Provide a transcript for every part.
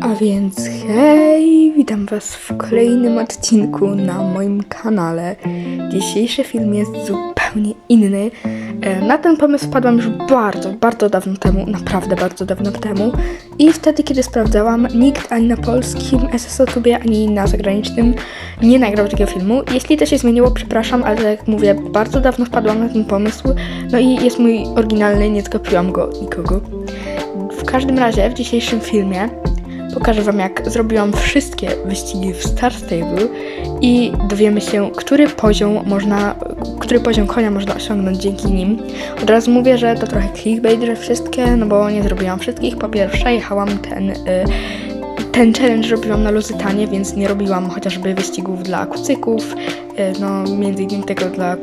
A więc hej, witam was w kolejnym odcinku na moim kanale. Dzisiejszy film jest zupełnie inny. E, Na ten pomysł wpadłam już bardzo, bardzo dawno temu, naprawdę bardzo dawno temu. I wtedy, kiedy sprawdzałam, nikt ani na polskim SSO-tubie, ani na zagranicznym nie nagrał takiego filmu. Jeśli to się zmieniło, przepraszam, ale tak jak mówię, bardzo dawno wpadłam na ten pomysł. No i jest mój oryginalny, nie zgapiłam go nikogo. W każdym razie w dzisiejszym filmie pokażę Wam, jak zrobiłam wszystkie wyścigi w Star Stable i dowiemy się, który poziom można, który poziom konia można osiągnąć dzięki nim. Od razu mówię, że to trochę clickbait, że wszystkie, no bo nie zrobiłam wszystkich. Po pierwsze, jechałam ten. Y, ten challenge robiłam na Luzytanie, więc nie robiłam chociażby wyścigów dla kucyków, y, no między innymi tego dla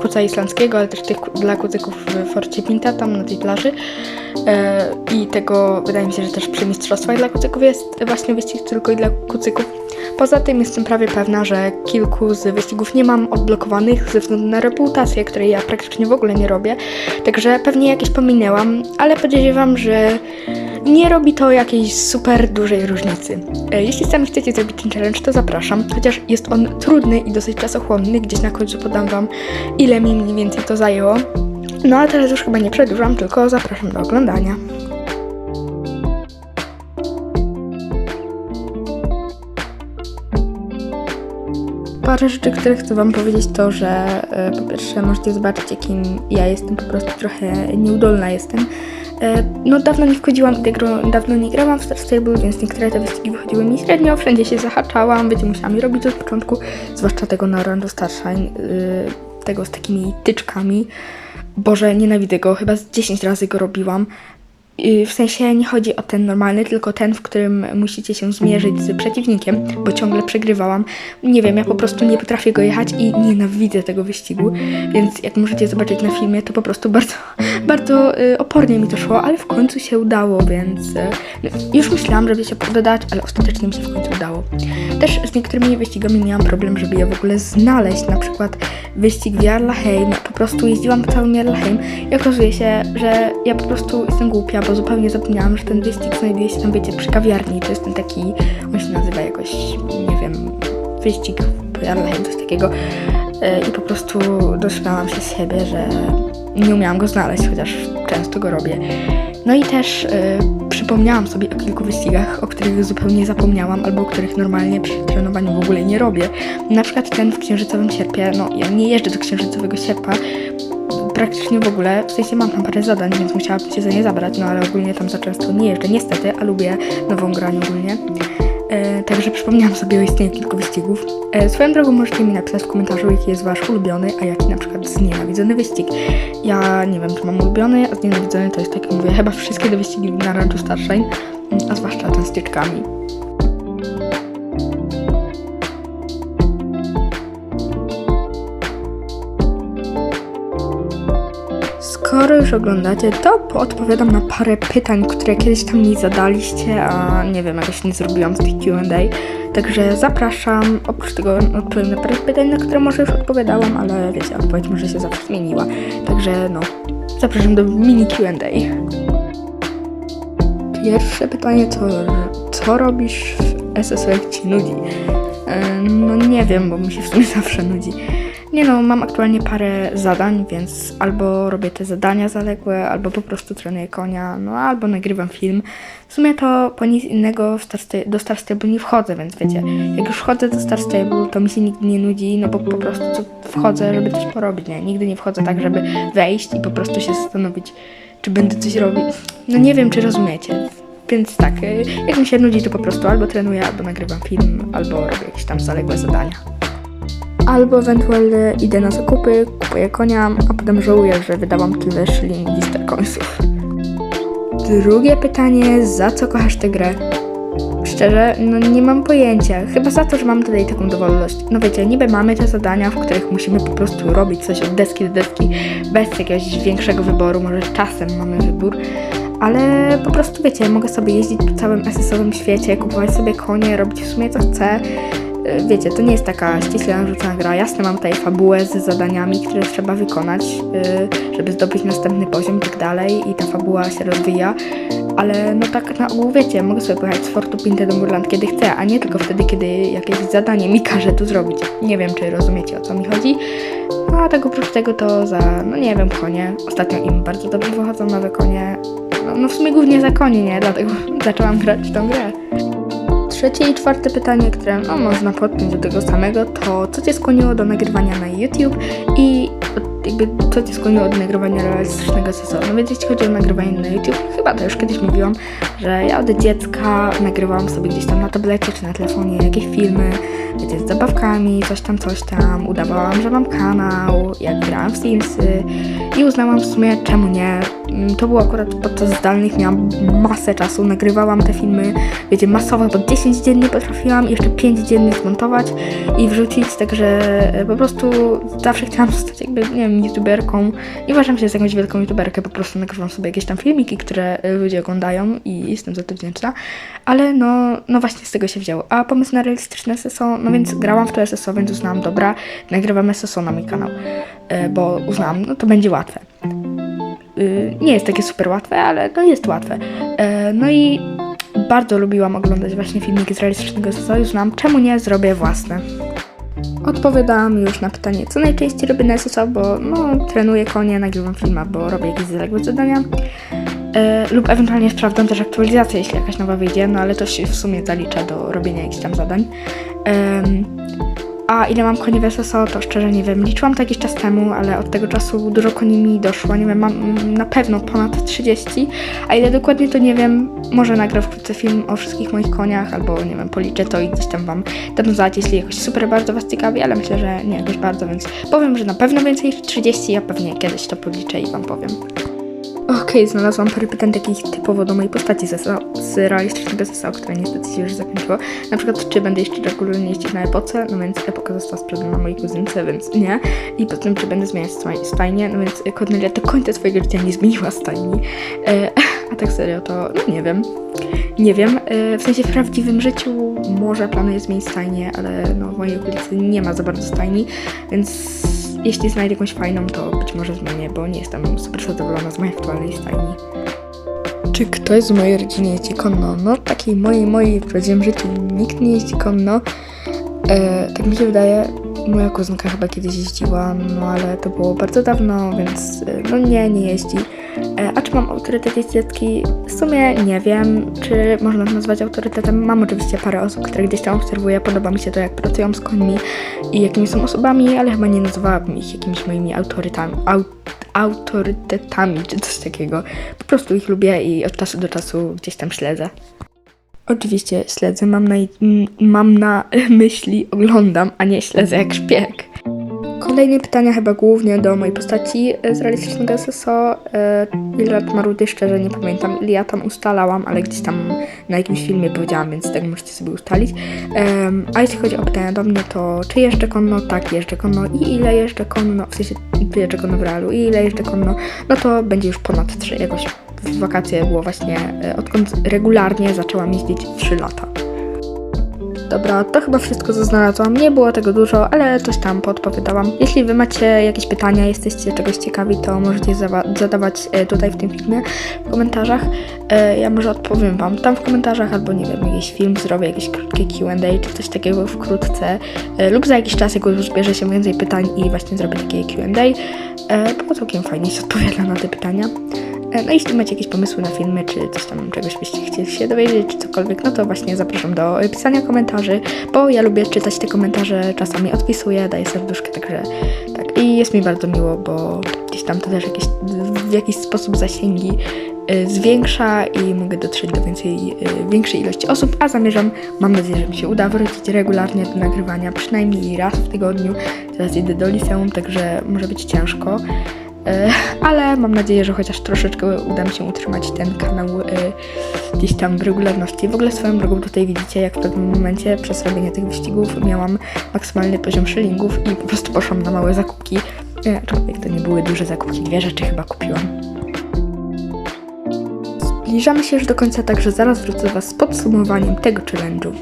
kuca islandzkiego, ale też tych dla kucyków w Forcie Pinta, tam na tej plaży. E, I tego wydaje mi się, że też przy mistrzostwach dla kucyków jest właśnie wyścig tylko i dla kucyków. Poza tym jestem prawie pewna, że kilku z wyścigów nie mam odblokowanych ze względu na reputację, której ja praktycznie w ogóle nie robię. Także pewnie jakieś pominęłam, ale podejrzewam, że nie robi to jakiejś super dużej różnicy. E, Jeśli sami chcecie zrobić ten challenge, to zapraszam, chociaż jest on trudny i dosyć czasochłonny. Gdzieś na końcu podam Wam, ile mi mniej więcej to zajęło. No a teraz już chyba nie przedłużam, tylko zapraszam do oglądania. Parę rzeczy, które chcę Wam powiedzieć, to że e, po pierwsze możecie zobaczyć, jakim ja jestem, po prostu trochę nieudolna jestem. E, no dawno nie wchodziłam i gro- dawno nie grałam w Star Stable, więc niektóre te wyścigi wychodziły mi średnio, wszędzie się zahaczałam, wiecie, musiałam je robić od początku, zwłaszcza tego na Orlando Starshine, y, tego z takimi tyczkami. Boże, nienawidzę go, chyba z 10 razy go robiłam. W sensie nie chodzi o ten normalny, tylko ten, w którym musicie się zmierzyć z przeciwnikiem, bo ciągle przegrywałam. Nie wiem, ja po prostu nie potrafię go jechać i nienawidzę tego wyścigu, więc jak możecie zobaczyć na filmie, to po prostu bardzo, bardzo y, opornie mi to szło, ale w końcu się udało, więc y, już myślałam, żeby się dodać, ale ostatecznie mi się w końcu udało. Też z niektórymi wyścigami miałam problem, żeby je w ogóle znaleźć, na przykład wyścig w Jarlaheim, po prostu jeździłam po całym Jarlaheim i okazuje się, że ja po prostu jestem głupia, bo zupełnie zapomniałam, że ten wyścig znajduje się tam, wiecie, przy kawiarni, to jest ten taki, on się nazywa jakoś, nie wiem, wyścig Jarlaheim, coś takiego E, i po prostu dośmiałam się z siebie, że nie umiałam go znaleźć, chociaż często go robię. No i też e, przypomniałam sobie o kilku wyścigach, o których zupełnie zapomniałam, albo których normalnie przy trenowaniu w ogóle nie robię. Na przykład ten w Księżycowym Sierpie, no ja nie jeżdżę do Księżycowego Sierpa, praktycznie w ogóle, w sensie mam tam parę zadań, więc musiałabym się za nie zabrać, no ale ogólnie tam za często nie jeżdżę, niestety, a lubię nową grań ogólnie. E, także przypomniałam sobie o istnieniu kilku wyścigów. E, swoją drogą możecie mi napisać w komentarzu, jaki jest wasz ulubiony, a jaki na przykład znienawidzony wyścig. Ja nie wiem, czy mam ulubiony, a znienawidzony to jest tak jak mówię, chyba wszystkie te wyścigi na Ranchu Starshine, a zwłaszcza ten z tyczkami. Już oglądacie, to odpowiadam na parę pytań, które kiedyś tam mi zadaliście, a nie wiem, jakoś nie zrobiłam z tych Q&A. Także zapraszam. Oprócz tego odpowiem na parę pytań, na które może już odpowiadałam, ale wiecie, odpowiedź może się zawsze zmieniła. Także no, zapraszam do mini Q&A. Pierwsze pytanie to, co robisz w SSO jak ci nudzi? E, No nie wiem, bo mi się w sumie zawsze nudzi. Nie no, mam aktualnie parę zadań, więc albo robię te zadania zaległe, albo po prostu trenuję konia, no albo nagrywam film. W sumie to po nic innego Star Sta- do Star Stable nie wchodzę, więc wiecie, jak już wchodzę do Star Stable, to mi się nigdy nie nudzi, no bo po prostu wchodzę, żeby coś porobić, nie? Nigdy nie wchodzę tak, żeby wejść i po prostu się zastanowić, czy będę coś robić. No nie wiem, czy rozumiecie. Więc tak, y, jak mi się nudzi, to po prostu albo trenuję, albo nagrywam film, albo robię jakieś tam zaległe zadania. Albo ewentualnie idę na zakupy, kupuję konia, a potem żałuję, że wydałam tyle szylingów i sterkońców. Drugie pytanie, za co kochasz tę grę? Szczerze, no nie mam pojęcia. Chyba za to, że mam tutaj taką dowolność. No wiecie, niby mamy te zadania, w których musimy po prostu robić coś od deski do deski, bez jakiegoś większego wyboru, może czasem mamy wybór, ale po prostu wiecie, mogę sobie jeździć po całym SS-owym świecie, kupować sobie konie, robić w sumie co chcę. Y, Wiecie, to nie jest taka ściśle narzucona gra. Jasne, mam tutaj fabułę z zadaniami, które trzeba wykonać, y, żeby zdobyć następny poziom i tak dalej i ta fabuła się rozwija. ale no tak na ogół wiecie, mogę sobie pojechać z Fortu Pinte do Murland kiedy chcę, a nie tylko wtedy, kiedy jakieś zadanie mi każe tu zrobić. Nie wiem, czy rozumiecie o co mi chodzi. No a tak oprócz tego to za, no nie wiem, konie. Ostatnio im bardzo dobrze wychodzą nowe konie. No, no w sumie głównie za konie, nie? Dlatego zaczęłam grać w tą grę. Trzecie i czwarte pytanie, które no, można podpiąć do tego samego, to co Cię skłoniło do nagrywania na YouTube i jakby co Cię skłoniło do nagrywania realistycznego sezonu. No więc jeśli chodzi o nagrywanie na YouTube, chyba to już kiedyś mówiłam, że ja od dziecka nagrywałam sobie gdzieś tam na tablecie czy na telefonie jakieś filmy, wiecie, z zabawkami, coś tam, coś tam. Udawałam, że mam kanał, jak grałam w Simsy i uznałam w sumie, czemu nie. Mm, To było akurat podczas zdalnych, miałam masę czasu, nagrywałam te filmy, wiecie, masowo, bo 10 dziennie potrafiłam, jeszcze 5 dziennie zmontować i wrzucić, także e, po prostu zawsze chciałam zostać jakby, nie wiem, youtuberką. Nie uważam się za jakąś wielką youtuberkę, po prostu nagrywam sobie jakieś tam filmiki, które e, ludzie oglądają i jestem za to wdzięczna, ale no, no właśnie z tego się wzięło. A pomysł na realistyczne SSO, no więc grałam w to SSO, więc uznałam, dobra, nagrywam SSO na mój kanał, e, bo uznałam, no to będzie łatwe. Y, nie jest takie super łatwe, ale no jest łatwe. E, No i bardzo lubiłam oglądać właśnie filmiki z realistycznego SSO i uznałam, czemu nie zrobię własne. Odpowiadałam już na pytanie, co najczęściej robię na SSO, bo no, trenuję konie, nagrywam filmy, bo robię jakieś zaległe zadania. E, lub ewentualnie sprawdzam też aktualizację, jeśli jakaś nowa wyjdzie, no ale to się w sumie zalicza do robienia jakichś tam zadań. Em, a ile mam koni w SSO, to szczerze nie wiem. Liczyłam to jakiś czas temu, ale od tego czasu dużo koni mi doszło. Nie wiem, mam na pewno ponad 30, a ile dokładnie to nie wiem. Może nagrę wkrótce film o wszystkich moich koniach, albo nie wiem, policzę to i gdzieś tam wam dam znać, jeśli jakoś super bardzo was ciekawi, ale myślę, że nie jakoś bardzo, więc powiem, że na pewno więcej niż 30, a pewnie kiedyś to policzę i wam powiem. Okej, znalazłam parę pytań takich typowo do mojej postaci z, z realistycznego SSO, które niestety się już zakończyło. Na przykład, czy będę jeszcze regularnie jeździć na epoce, no więc epoka została sprzedana mojej kuzynce, więc nie. I potem, czy będę zmieniać staj- stajnię, no więc Cornelia do końca swojego życia nie zmieniła stajni. E, a tak serio, to no nie wiem. Nie wiem, e, w sensie w prawdziwym życiu może planuję zmienić stajnię, ale no w mojej okolicy nie ma za bardzo stajni, więc jeśli znajdę jakąś fajną, to być może zmienię, bo nie jestem super zadowolona z mojej aktualnej stajni. Czy ktoś z mojej rodziny jeździ konno? No takiej mojej, mojej w prawdziwym życiu nikt nie jeździ konno. E, tak mi się wydaje, moja kuzynka chyba kiedyś jeździła, no ale to było bardzo dawno, więc e, no nie, nie jeździ. E, a czy mam autorytet jeździecki? W sumie nie wiem, czy można to nazwać autorytetem. Mam oczywiście parę osób, które gdzieś tam obserwuję, podoba mi się to, jak pracują z końmi i jakimi są osobami, ale chyba nie nazwałabym ich jakimiś moimi autorytami. Au, autorytetami czy coś takiego. Po prostu ich lubię i od czasu do czasu gdzieś tam śledzę. Oczywiście śledzę, mam na, mam na myśli, oglądam, a nie śledzę jak szpieg. Kolejne pytania chyba głównie do mojej postaci e, z realistycznego SSO. E, Ile lat ma Rudy? Szczerze nie pamiętam, ile ja tam ustalałam, ale gdzieś tam na jakimś filmie powiedziałam, więc tak możecie sobie ustalić. A jeśli chodzi o pytania do mnie, to czy jeżdżę konno? Tak, jeżdżę konno. I ile jeżdżę konno? W sensie, czy jeżdżę konno w realu? I ile jeżdżę konno? No to będzie już ponad 3 jakoś. W wakacje było właśnie, e, odkąd regularnie zaczęłam jeździć 3 lata. Dobra, to chyba wszystko co znalazłam. Nie było tego dużo, ale coś tam podpowiadałam. Jeśli wy macie jakieś pytania, jesteście czegoś ciekawi, to możecie zadawać e, tutaj w tym filmie w komentarzach. E, Ja może odpowiem wam tam w komentarzach, albo nie wiem, jakiś film zrobię, jakieś krótkie Q&A, czy coś takiego wkrótce. E, Lub za jakiś czas, jak już zbierze się więcej pytań i właśnie zrobię takie Q&A, bo całkiem fajnie się odpowiada na te pytania. E, No jeśli macie jakieś pomysły na filmy, czy coś tam, czegoś byście chcieli się dowiedzieć, czy cokolwiek, no to właśnie zapraszam do pisania komentarzy, bo ja lubię czytać te komentarze, czasami odpisuję, daję serduszkę, także tak. I jest mi bardzo miło, bo gdzieś tam to też jakieś, w jakiś sposób zasięgi e, zwiększa i mogę dotrzeć do więcej, e, większej ilości osób, a zamierzam, mam nadzieję, że mi się uda wrócić regularnie do nagrywania, przynajmniej raz w tygodniu. Teraz idę do liceum, także może być ciężko. E, ale mam nadzieję, że chociaż troszeczkę uda mi się utrzymać ten kanał e, gdzieś tam w regularności. W ogóle swoją drogą tutaj widzicie, jak w pewnym momencie przez robienie tych wyścigów miałam maksymalny poziom szylingów i po prostu poszłam na małe zakupki. E, Aczkolwiek to nie były duże zakupki, dwie rzeczy chyba kupiłam. Zbliżamy się już do końca, także zaraz wrócę Was z podsumowaniem tego challenge'u.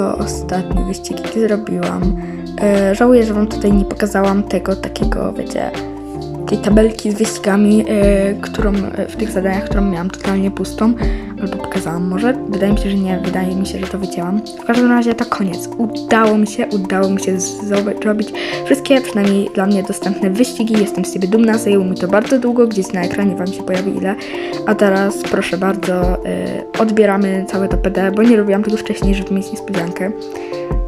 To ostatni wyścig, jaki zrobiłam. E, żałuję, że wam tutaj nie pokazałam tego takiego, wiecie, tej tabelki z wyścigami, e, którą e, w tych zadaniach, którą miałam totalnie pustą. Albo pokazałam może. Wydaje mi się, że nie. Wydaje mi się, że to wycięłam. W każdym razie to koniec. Udało mi się, udało mi się zrobić wszystkie, przynajmniej dla mnie dostępne wyścigi. Jestem z siebie dumna. Zajęło mi to bardzo długo. Gdzieś na ekranie wam się pojawi ile. A teraz proszę bardzo, e, odbieramy całe to PD, bo nie robiłam tego wcześniej, żeby mieć niespodziankę.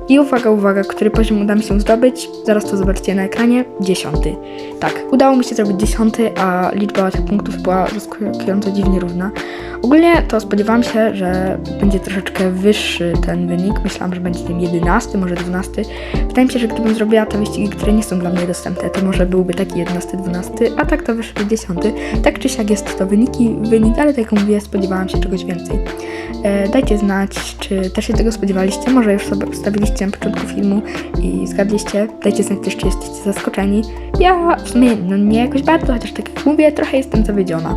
I uwaga, uwaga, który poziom uda mi się zdobyć? Zaraz to zobaczycie na ekranie. Dziesiąty. Tak, udało mi się zrobić dziesiąty, a liczba tych punktów była zaskakująco dziwnie równa. Ogólnie to spodziewałam się, że będzie troszeczkę wyższy ten wynik. Myślałam, że będzie tym 11, może 12. Wydaje mi się, że gdybym zrobiła te wyścigi, które nie są dla mnie dostępne, to może byłby taki 11, 12, a tak to wyszedł 10. Tak czy siak jest to wyniki, wynik, ale tak jak mówię, spodziewałam się czegoś więcej. E, dajcie znać, czy też się tego spodziewaliście. Może już sobie ustawiliście na początku filmu i zgadliście. Dajcie znać też, czy jesteście zaskoczeni. Ja w sumie no nie jakoś bardzo, chociaż tak jak mówię, trochę jestem zawiedziona.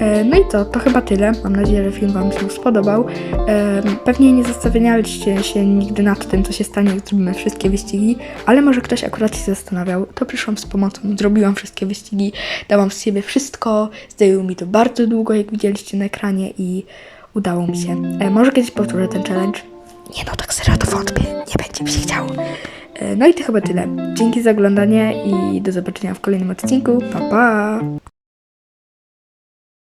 E, No i to, to chyba tyle. Mam nadzieję, że film Wam się spodobał. E, Pewnie nie zastanawialiście się nigdy nad tym, co się stanie, jak zrobimy wszystkie wyścigi, ale może ktoś akurat się zastanawiał. To przyszłam z pomocą, zrobiłam wszystkie wyścigi, dałam z siebie wszystko. Zajęło mi to bardzo długo, jak widzieliście na ekranie i udało mi się. E, Może kiedyś powtórzę ten challenge. Nie no, tak serio to wątpię, nie będzie mi się chciało. No i to chyba tyle. Dzięki za oglądanie i do zobaczenia w kolejnym odcinku. Pa pa!